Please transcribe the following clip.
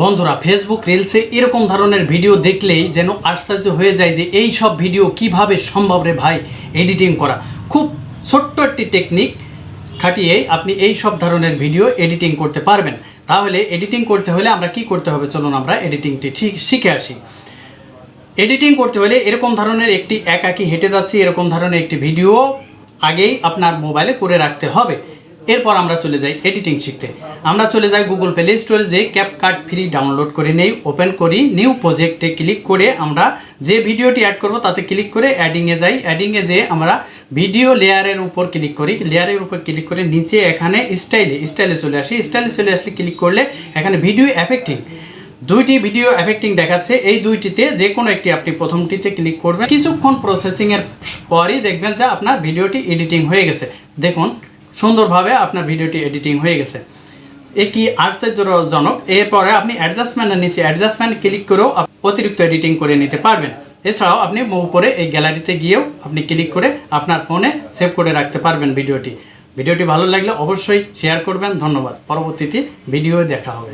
বন্ধুরা ফেসবুক রিলসে এরকম ধরনের ভিডিও দেখলেই যেন আশ্চর্য হয়ে যায় যে এই সব ভিডিও কীভাবে সম্ভব রে ভাই এডিটিং করা। খুব ছোট্ট একটি টেকনিক খাটিয়ে আপনি এই সব ধরনের ভিডিও এডিটিং করতে পারবেন। তাহলে এডিটিং করতে হলে আমরা কি করতে হবে? চলুন আমরা এডিটিংটি ঠিক শিখে আসি। এডিটিং করতে হলে এরকম ধরনের একটি একাকি হেঁটে যাচ্ছি, এরকম ধরনের একটি ভিডিও আগেই আপনার মোবাইলে করে রাখতে হবে। এরপর আমরা চলে যাই এডিটিং শিখতে। আমরা চলে যাই গুগল প্লে স্টোরে যে ক্যাপকাট ফ্রি ডাউনলোড করে নেই ওপেন করি নিউ প্রজেক্টে ক্লিক করে আমরা যে ভিডিওটি অ্যাড করব তাতে ক্লিক করে অ্যাডিংয়ে যাই। অ্যাডিংয়ে যেয়ে আমরা ভিডিও লেয়ারের উপর ক্লিক করি লেয়ারের উপর ক্লিক করে নিচে এখানে স্টাইলে স্টাইলে চলে আসি। স্টাইলে চলে আসলে ক্লিক করলে এখানে ভিডিও এফেক্টিং দুইটি ভিডিও এফেক্টিং দেখাচ্ছে। এই দুইটিতে যে কোনো একটি আপনি প্রথমটিতে ক্লিক করবেন। কিছুক্ষণ প্রসেসিংয়ের পরই দেখবেন যে আপনার ভিডিওটি এডিটিং হয়ে গেছে। দেখুন সুন্দরভাবে আপনার ভিডিওটি এডিটিং হয়ে গেছে। এ কি আশ্চর্যজনক, এরপরে আপনি অ্যাডজাস্টমেন্টের নিচে অ্যাডজাস্টমেন্ট ক্লিক করেও অতিরিক্ত এডিটিং করে নিতে পারবেন। এছাড়াও আপনি উপরে এই গ্যালারিতে গিয়েও আপনি ক্লিক করে আপনার ফোনে সেভ করে রাখতে পারবেন ভিডিওটি। ভিডিওটি ভালো লাগলে অবশ্যই শেয়ার করবেন। ধন্যবাদ। পরবর্তীতে ভিডিও দেখা হবে।